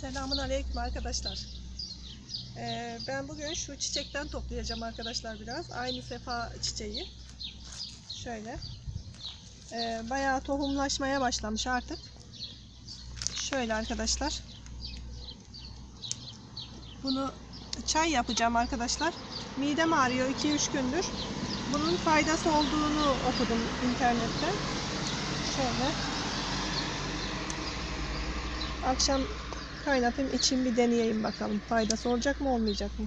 Selamun Aleyküm arkadaşlar. Ee, ben bugün şu çiçekten toplayacağım arkadaşlar biraz. Aynı sefa çiçeği. Şöyle. Ee, bayağı tohumlaşmaya başlamış artık. Şöyle arkadaşlar. Bunu çay yapacağım arkadaşlar. Midem ağrıyor 2-3 gündür. Bunun faydası olduğunu okudum internetten. Şöyle. Akşam kaynatayım içeyim bir deneyeyim bakalım. Faydası olacak mı olmayacak mı?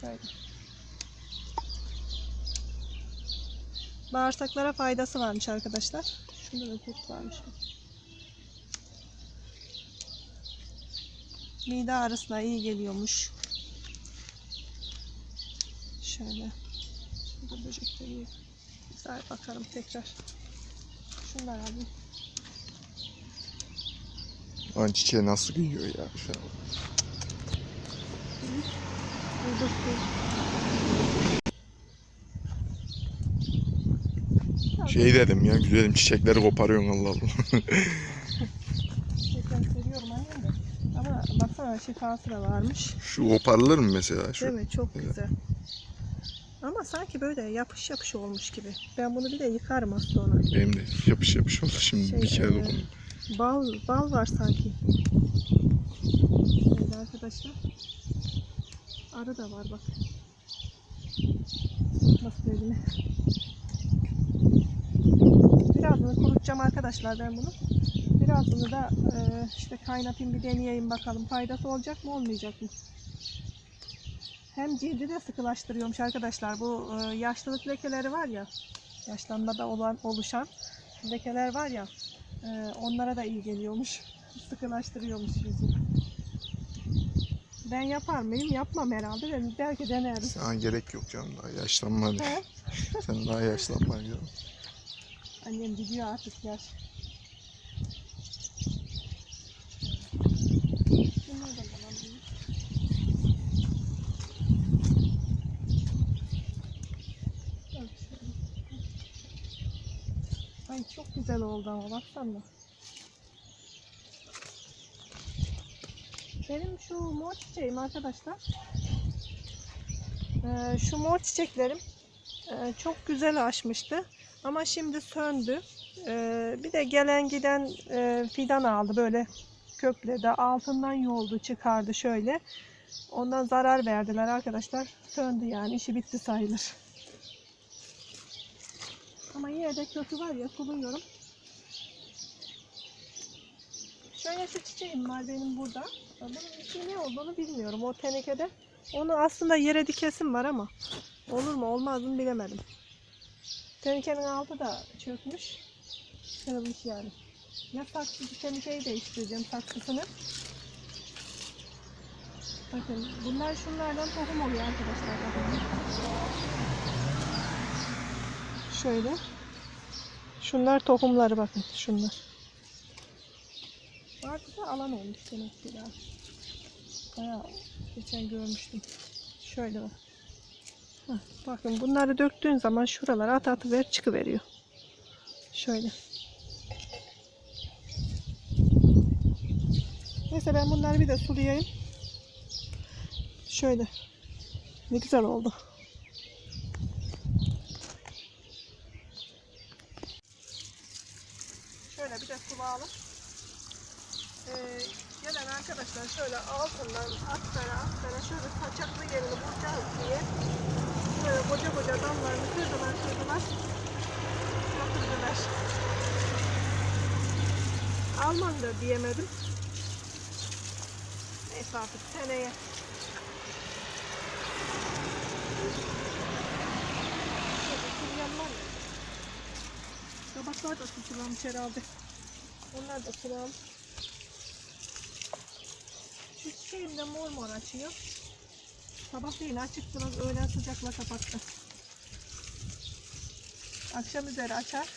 Şöyle. Bağırsaklara faydası varmış arkadaşlar. Şunda da kurt varmış. Mide ağrısına iyi geliyormuş. Şöyle. Şurada böcekleri güzel bakalım tekrar. Şunlar alayım. Lan çiçeği nasıl büyüyor ya şu an. Şey dedim ya güzelim çiçekleri koparıyorsun Allah Allah. Çiçekleri seviyorum annem de. Ama baksana şifası da varmış. Şu koparılır mı mesela şu? Değil mi? Çok Evet. güzel. Ama sanki böyle yapış yapış olmuş gibi. Ben bunu bir de yıkarım az sonra. Benim de yapış yapış oldu şimdi Şey, bir kere e, dokundum. Bal, bal var sanki. Şöyle arkadaşlar. Arı da var bak. Nasıl elini. Birazını kurutacağım arkadaşlar ben bunu. Birazını da e, işte kaynatayım bir deneyeyim bakalım. Faydası olacak mı olmayacak mı? Hem cildi de sıkılaştırıyormuş arkadaşlar. Bu e, yaşlılık lekeleri var ya. Yaşlanmada olan oluşan lekeler var ya. Ee, onlara da iyi geliyormuş. Sıkılaştırıyormuş yüzü. Ben yapar mıyım? Yapmam herhalde. Ben belki denerim. Sana gerek yok canım daha yaşlanma? Sen daha yaşlanma canım. Annem gidiyor artık yaş. Bunlar da bana büyük. Bak şöyle. Ay çok güzel oldu ama baksana. Benim şu mor çiçeğim arkadaşlar. Ee, şu mor çiçeklerim e, çok güzel açmıştı. Ama şimdi söndü. Ee, bir de gelen giden e, fidan aldı böyle kökledi. Altından yoldu çıkardı şöyle. Ondan zarar verdiler arkadaşlar. Söndü yani işi bitti sayılır. Ama yine de kökü var ya suluyorum. Şöyle şu çiçeğim var benim burada. Bunun ismi ne olduğunu bilmiyorum o tenekede. Onu aslında yere dikesim var ama olur mu olmaz mı bilemedim. Tenekenin altı da çökmüş. Kırılmış yani. Ya saksısı tenekeyi değiştireceğim saksısını. Bakın bunlar şunlardan tohum oluyor arkadaşlar. Şöyle. Şunlar tohumları bakın şunlar. Artık da alan olmuş demek daha. Bayağı geçen görmüştüm. Şöyle bak. Heh, bakın bunları döktüğün zaman şuralara at at ver çıkıveriyor. Şöyle. Neyse ben bunları bir de sulayayım. Şöyle. Ne güzel oldu. Şöyle sulayalım. Ee, gelen arkadaşlar şöyle altından aktara aktara şöyle saçaklı yerini bulacağız diye böyle koca koca damlarını kırdılar kırdılar götürdüler. Alman da diyemedim. Neyse artık seneye. Kabaklar da tutulamış herhalde. Onlar da. Şu çiçeğim de mor mor açıyor. Sabahleyin açık biraz öğlen sıcakla kapattı. Akşam üzeri açar.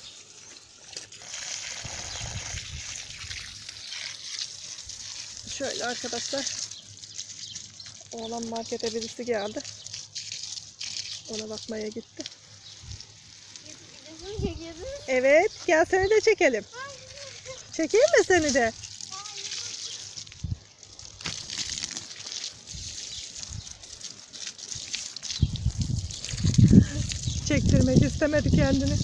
Şöyle arkadaşlar. Oğlan markete birisi geldi. Ona bakmaya gitti. Evet, gel seni de çekelim. Çekeyim mi seni de? Çektirmek istemedi kendini.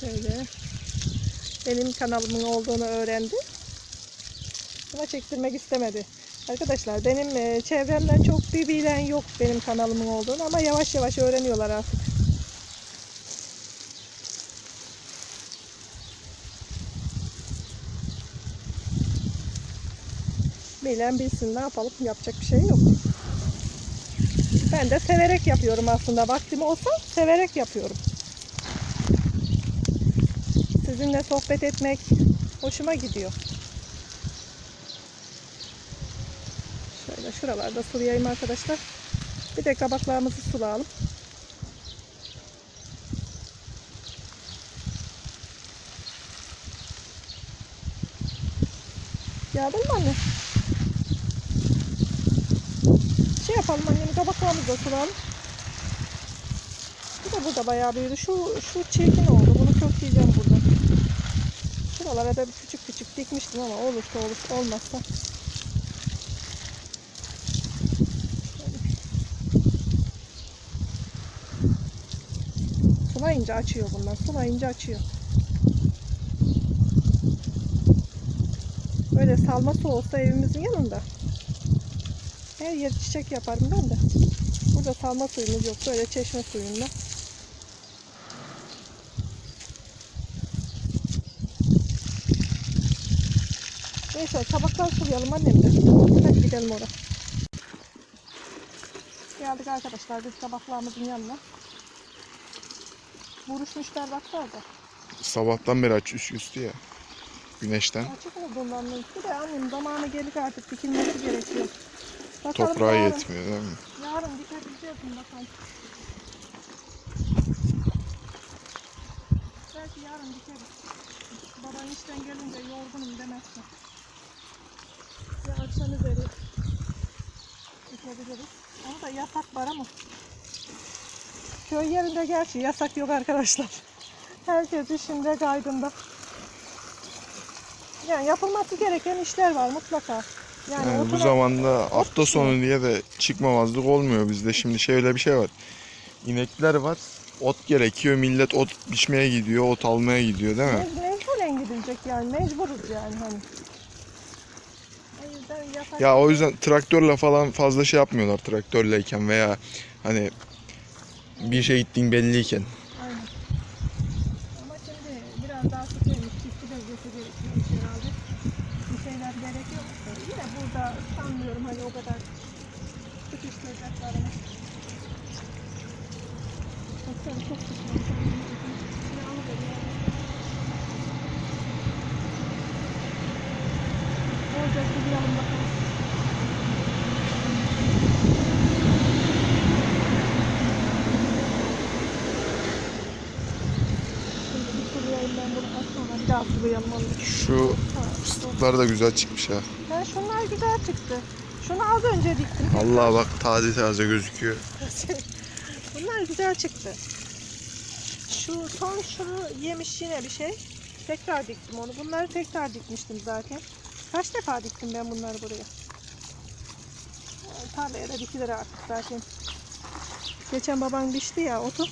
Şöyle benim kanalımın olduğunu öğrendi. Ama çektirmek istemedi. Arkadaşlar benim e, çevremden çok bir bilen yok benim kanalımın olduğunu ama yavaş yavaş öğreniyorlar artık. Bilen bilsin ne yapalım yapacak bir şey yok. Ben de severek yapıyorum aslında. Vaktim olsa severek yapıyorum. Sizinle sohbet etmek hoşuma gidiyor. Şöyle şuralarda sulayayım arkadaşlar. Bir de kabaklarımızı sulayalım. Yağdın mı anne? Şey yapalım annem kabaklarımızı da sulayalım. Bu da burada bayağı büyüdü. Şu, şu çirkin oldu. Bunu kökleyeceğim burada. Şuralara da bir küçük küçük dikmiştim ama olursa olur, olmazsa. Sulayınca açıyor bunlar. Sulayınca açıyor. Böyle salması olsa evimizin yanında. Her yer çiçek yaparım ben de. Burada salma suyumuz yok. Böyle çeşme suyunda. Neyse tabaklar sulayalım annem de. Hadi gidelim oraya. Geldik arkadaşlar biz tabaklarımızın yanına. Buruşmuşlar baklar da. Sabahtan beri aç üst üstü ya. Güneşten. Açık olduğundan mümkün de annem zamanı gelir artık dikilmesi gerekiyor. Bakalım Toprağa yarın- yetmiyor değil mi? Yarın dikebileceğiz mi bakalım. Belki yarın dikeriz. Baban işten gelince yorgunum demezsin. Ya akşam üzeri dikebiliriz. Onu da yasak var ama. Köy yerinde gerçi yasak yok arkadaşlar. Herkes işinde kaydında. Yani yapılması gereken işler var mutlaka. Yani, Yani bu zamanda hafta sonu diye de çıkmamazlık olmuyor bizde. Şimdi şöyle bir şey var. İnekler var. Ot gerekiyor. Millet ot biçmeye gidiyor. Ot almaya gidiyor değil mi? Mec- mecburen gidilecek yani mecburuz yani hani. Ya o yüzden traktörle falan fazla şey yapmıyorlar traktörleyken veya hani bir şey gittiğin belliyken. Aynen. Ama şimdi biraz daha sıkıymış. Çiftçi bölgesi gerekiyormuş herhalde. Bir şeyler gerekiyor. Yine burada sanmıyorum hani o kadar sıkıştıracaklarını. Baksana çok. Yağmur geliyor. Orada sulayalım bakalım. Şimdi bir sulayayım ben bunu. Sulayalım onu. Şu fıstıklar da güzel çıkmış ha. Ha, şunlar güzel çıktı. Şunu az önce diktim. Allah bak taze taze gözüküyor. Bunlar güzel çıktı. Şu son şunu yemiş yine bir şey. Tekrar diktim onu. Bunları tekrar dikmiştim zaten. Kaç defa diktim ben bunları buraya? Tarlaya da dikilir artık zaten. Geçen babam biçti ya otu.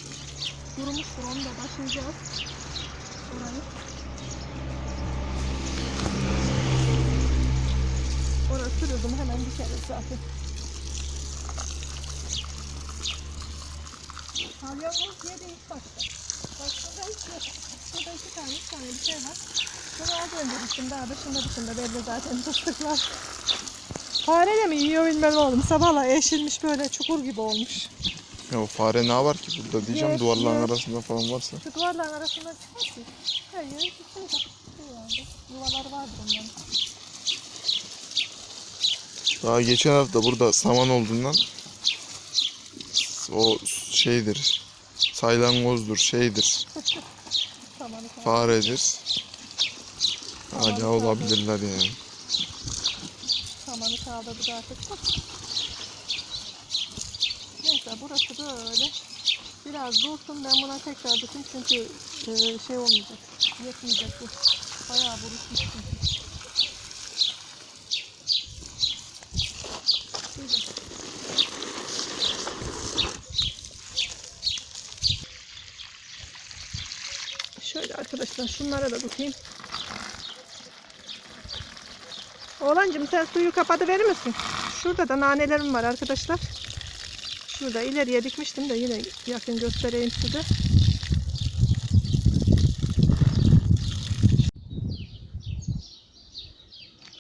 Kurumuştur onu da başlayacağız. Orayı. Sürüldüm hemen dikeriz zaten. Salyangoz yedi ilk başta. Başka da hiç yok. Şurada iki tane, üç tane bir şey var. Bunu az önce diktim. Daha dışında dışında belli zaten fıstıklar. Fare de mi yiyor bilmem oğlum. Sabahla eşilmiş böyle çukur gibi olmuş. Ya o fare ne var ki burada diyeceğim Yer, duvarların yer. arasında falan varsa. Şu duvarların arasında çıkar ki. Her yeri yani. Yuvaları vardır onların. Daha geçen hafta burada saman olduğundan o şeydir. Saylangozdur, şeydir, faredir. Hala olabilirler yani. Samanı kaldırdık artık da. Neyse burası böyle. Biraz dursun ben buna tekrar dikeyim çünkü e, şey olmayacak. Yetmeyecek bu. Bayağı buruşmuş çünkü. Şöyle arkadaşlar şunlara da bakayım. Oğlancım sen suyu kapadı verir misin? Şurada da nanelerim var arkadaşlar. Şurada ileriye dikmiştim de yine yakın göstereyim size.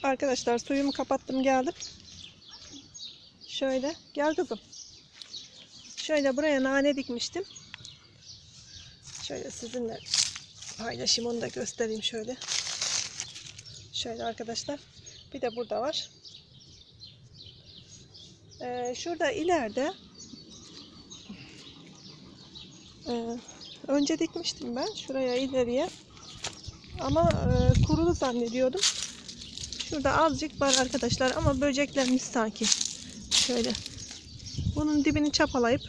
Arkadaşlar suyumu kapattım geldim. Şöyle gel kızım. Şöyle buraya nane dikmiştim. Şöyle sizinle paylaşayım onu da göstereyim şöyle. Şöyle arkadaşlar. Bir de burada var. Ee, şurada ileride ee, önce dikmiştim ben şuraya ileriye ama e, kurulu zannediyordum. Şurada azıcık var arkadaşlar ama böceklenmiş sanki. Şöyle. Bunun dibini çapalayıp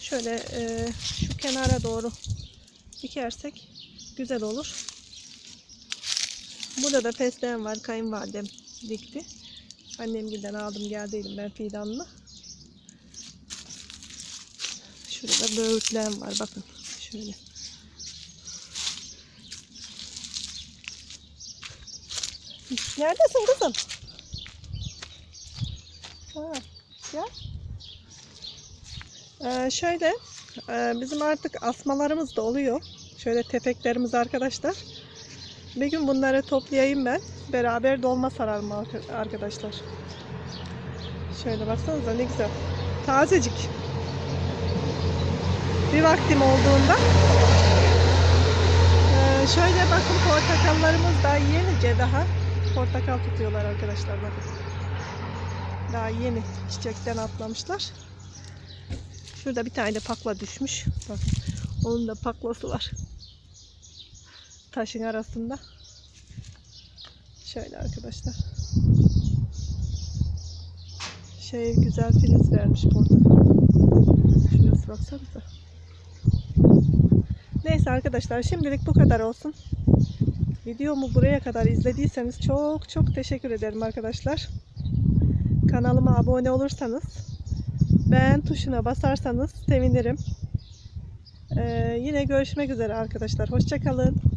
şöyle e, şu kenara doğru dikersek güzel olur. Burada da fesleğen var. Kayınvalidem dikti. Annemgilden aldım geldiydim ben fidanını. Şurada böğürtlen var bakın. Şöyle. Neredesin kızım? Ha, gel. Ee, şöyle e, bizim artık asmalarımız da oluyor. Şöyle tefeklerimiz arkadaşlar. Bir gün bunları toplayayım ben. Beraber dolma sararım arka- arkadaşlar. Şöyle baksanıza ne güzel. Tazecik. Bir vaktim olduğunda. Ee, şöyle bakın portakallarımız daha yenice daha. Portakal tutuyorlar arkadaşlar bakın. Daha yeni çiçekten atlamışlar. Şurada bir tane de pakla düşmüş. Bakın. Onun da paklası var. Taşın arasında. Şöyle arkadaşlar. Şey güzel filiz vermiş portakal. Şurası baksanıza. Neyse arkadaşlar şimdilik bu kadar olsun. Videomu buraya kadar izlediyseniz çok çok teşekkür ederim arkadaşlar. Kanalıma abone olursanız beğen tuşuna basarsanız sevinirim. Ee, yine görüşmek üzere arkadaşlar. Hoşçakalın.